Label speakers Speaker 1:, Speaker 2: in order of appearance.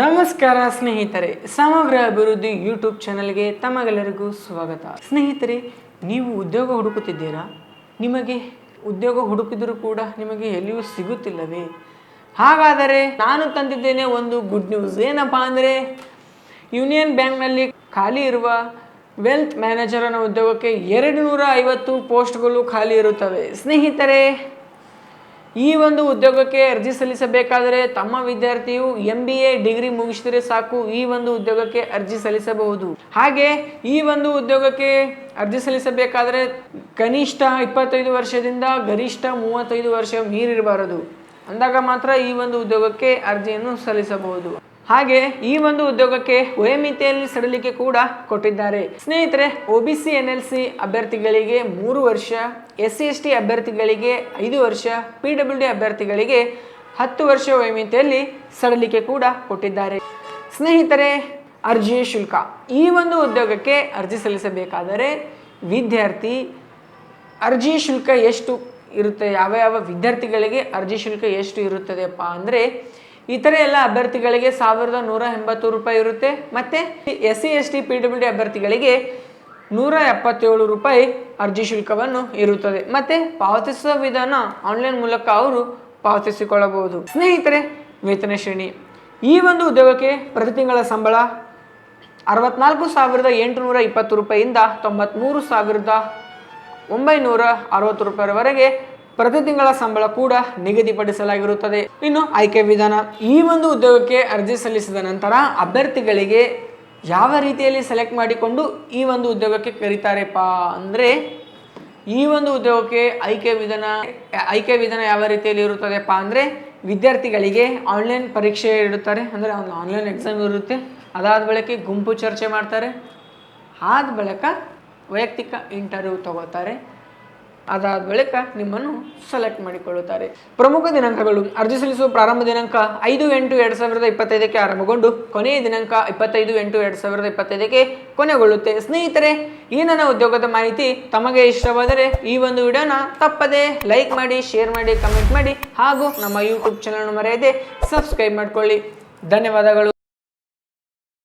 Speaker 1: ನಮಸ್ಕಾರ ಸ್ನೇಹಿತರೆ, ಸಮಗ್ರ ಅಭಿವೃದ್ಧಿ ಯೂಟ್ಯೂಬ್ ಚಾನಲ್ಗೆ ತಮಗೆಲ್ಲರಿಗೂ ಸ್ವಾಗತ. ಸ್ನೇಹಿತರೆ, ನೀವು ಉದ್ಯೋಗ ಹುಡುಕುತ್ತಿದ್ದೀರಾ? ನಿಮಗೆ ಉದ್ಯೋಗ ಹುಡುಕಿದರೂ ಕೂಡ ನಿಮಗೆ ಎಲ್ಲಿಯೂ ಸಿಗುತ್ತಿಲ್ಲವೇ? ಹಾಗಾದರೆ ನಾನು ತಂದಿದ್ದೇನೆ ಒಂದು ಗುಡ್ ನ್ಯೂಸ್ ಏನಪ್ಪಾ ಅಂದರೆ, ಯೂನಿಯನ್ ಬ್ಯಾಂಕ್ನಲ್ಲಿ ಖಾಲಿ ಇರುವ ವೆಲ್ತ್ ಮ್ಯಾನೇಜರ್ ಅನ್ನೋ ಉದ್ಯೋಗಕ್ಕೆ ಎರಡು ನೂರ ಐವತ್ತು ಪೋಸ್ಟ್ಗಳು ಖಾಲಿ ಇರುತ್ತವೆ. ಸ್ನೇಹಿತರೆ ಈ ಒಂದು ಉದ್ಯೋಗಕ್ಕೆ ಅರ್ಜಿ ಸಲ್ಲಿಸಬೇಕಾದರೆ ತಮ್ಮ ವಿದ್ಯಾರ್ಥಿಯು ಎಂ ಬಿ ಎ ಡಿಗ್ರಿ ಮುಗಿಸಿದರೆ ಸಾಕು ಈ ಒಂದು ಉದ್ಯೋಗಕ್ಕೆ ಅರ್ಜಿ ಸಲ್ಲಿಸಬಹುದು. ಹಾಗೆ ಈ ಒಂದು ಉದ್ಯೋಗಕ್ಕೆ ಅರ್ಜಿ ಸಲ್ಲಿಸಬೇಕಾದರೆ ಕನಿಷ್ಠ ಇಪ್ಪತ್ತೈದು ವರ್ಷದಿಂದ ಗರಿಷ್ಠ ಮೂವತ್ತೈದು ವರ್ಷ ಮೀರಿರಬಾರದು. ಅಂದಾಗ ಮಾತ್ರ ಈ ಒಂದು ಉದ್ಯೋಗಕ್ಕೆ ಅರ್ಜಿಯನ್ನು ಸಲ್ಲಿಸಬಹುದು. ಹಾಗೆ ಈ ಒಂದು ಉದ್ಯೋಗಕ್ಕೆ ವಯೋಮಿತಿಯಲ್ಲಿ ಸಡಿಲಿಕೆ ಕೂಡ ಕೊಟ್ಟಿದ್ದಾರೆ. ಸ್ನೇಹಿತರೆ O B C N L C ಅಭ್ಯರ್ಥಿಗಳಿಗೆ ಮೂರು ವರ್ಷ ಎಸ್ ಸಿ ಎಸ್ ಟಿ ಅಭ್ಯರ್ಥಿಗಳಿಗೆ ಐದು ವರ್ಷ ಪಿ ಡಬ್ಲ್ಯೂ ಡಿ ಅಭ್ಯರ್ಥಿಗಳಿಗೆ ಹತ್ತು ವರ್ಷ ವಯೋಮಿತಿಯಲ್ಲಿ ಸಡಲಿಕೆ ಕೂಡ ಕೊಟ್ಟಿದ್ದಾರೆ. ಸ್ನೇಹಿತರೆ ಅರ್ಜಿ ಶುಲ್ಕ. ಈ ಒಂದು ಉದ್ಯೋಗಕ್ಕೆ ಅರ್ಜಿ ಸಲ್ಲಿಸಬೇಕಾದರೆ ವಿದ್ಯಾರ್ಥಿ, ಅರ್ಜಿ ಶುಲ್ಕ ಎಷ್ಟು ಇರುತ್ತೆ? ಯಾವ ಯಾವ ವಿದ್ಯಾರ್ಥಿಗಳಿಗೆ ಅರ್ಜಿ ಶುಲ್ಕ ಎಷ್ಟು ಇರುತ್ತದೆಪ್ಪ ಅಂದರೆ ಇತರೆ ಎಲ್ಲ ಅಭ್ಯರ್ಥಿಗಳಿಗೆ ಸಾವಿರದ ನೂರ ಎಂಬತ್ತು ರೂಪಾಯಿ ಇರುತ್ತೆ. ಮತ್ತು S C S T P W D ಅಭ್ಯರ್ಥಿಗಳಿಗೆ ನೂರ ಎಪ್ಪತ್ತೇಳು ರೂಪಾಯಿ ಅರ್ಜಿ ಶುಲ್ಕವನ್ನು ಇರುತ್ತದೆ. ಮತ್ತು ಪಾವತಿಸುವ ವಿಧಾನ ಆನ್ಲೈನ್ ಮೂಲಕ ಅವರು ಪಾವತಿಸಿಕೊಳ್ಳಬಹುದು. ಸ್ನೇಹಿತರೆ, ವೇತನ ಶ್ರೇಣಿ. ಈ ಒಂದು ಉದ್ಯೋಗಕ್ಕೆ ಪ್ರತಿ ತಿಂಗಳ ಸಂಬಳ ಅರವತ್ನಾಲ್ಕು ಸಾವಿರದ ಎಂಟುನೂರ ಇಪ್ಪತ್ತು ರೂಪಾಯಿಯಿಂದ ತೊಂಬತ್ತ್ಮೂರು ಸಾವಿರದ ಒಂಬೈನೂರ ಅರವತ್ತು ರೂಪಾಯಿವರೆಗೆ ಪ್ರತಿ ತಿಂಗಳ ಸಂಬಳ ಕೂಡ ನಿಗದಿಪಡಿಸಲಾಗಿರುತ್ತದೆ. ಇನ್ನು ಆಯ್ಕೆ ವಿಧಾನ, ಈ ಒಂದು ಉದ್ಯೋಗಕ್ಕೆ ಅರ್ಜಿ ಸಲ್ಲಿಸಿದ ನಂತರ ಅಭ್ಯರ್ಥಿಗಳಿಗೆ ಯಾವ ರೀತಿಯಲ್ಲಿ ಸೆಲೆಕ್ಟ್ ಮಾಡಿಕೊಂಡು ಈ ಒಂದು ಉದ್ಯೋಗಕ್ಕೆ ಕರೀತಾರೆಪ್ಪ ಅಂದರೆ, ಈ ಒಂದು ಉದ್ಯೋಗಕ್ಕೆ ಆಯ್ಕೆ ವಿಧಾನ ಆಯ್ಕೆ ವಿಧಾನ ಯಾವ ರೀತಿಯಲ್ಲಿ ಇರುತ್ತದೆಪ್ಪ ಅಂದರೆ, ವಿದ್ಯಾರ್ಥಿಗಳಿಗೆ ಆನ್ಲೈನ್ ಪರೀಕ್ಷೆ ಇಡುತ್ತಾರೆ. ಅಂದರೆ ಒಂದು ಆನ್ಲೈನ್ ಎಕ್ಸಾಮ್ ಇರುತ್ತೆ. ಅದಾದ ಬಳಿಕ ಗುಂಪು ಚರ್ಚೆ ಮಾಡ್ತಾರೆ. ಆದ ಬಳಿಕ ವೈಯಕ್ತಿಕ ಇಂಟರ್ವ್ಯೂ ತಗೋತಾರೆ. ಅದಾದ ಬಳಿಕ ನಿಮ್ಮನ್ನು ಸೆಲೆಕ್ಟ್ ಮಾಡಿಕೊಳ್ಳುತ್ತಾರೆ. ಪ್ರಮುಖ ದಿನಾಂಕಗಳು, ಅರ್ಜಿ ಸಲ್ಲಿಸುವ ಪ್ರಾರಂಭ ದಿನಾಂಕ ಐದು ಎಂಟು ಎರಡು ಸಾವಿರದ ಇಪ್ಪತ್ತೈದಕ್ಕೆ ಆರಂಭಗೊಂಡು ಕೊನೆಯ ದಿನಾಂಕ ಇಪ್ಪತ್ತೈದು ಎಂಟು ಎರಡು ಸಾವಿರದ ಇಪ್ಪತ್ತೈದಕ್ಕೆ ಕೊನೆಗೊಳ್ಳುತ್ತೆ. ಸ್ನೇಹಿತರೆ, ಈ ನನ್ನ ಉದ್ಯೋಗದ ಮಾಹಿತಿ ತಮಗೆ ಇಷ್ಟವಾದರೆ ಈ ಒಂದು ವಿಡಿಯೋನ ತಪ್ಪದೆ ಲೈಕ್ ಮಾಡಿ ಶೇರ್ ಮಾಡಿ ಕಮೆಂಟ್ ಮಾಡಿ ಹಾಗೂ ನಮ್ಮ ಯೂಟ್ಯೂಬ್ ಚಾನಲ್ ಮರೆಯದೆ ಸಬ್ಸ್ಕ್ರೈಬ್ ಮಾಡಿಕೊಳ್ಳಿ. ಧನ್ಯವಾದಗಳು.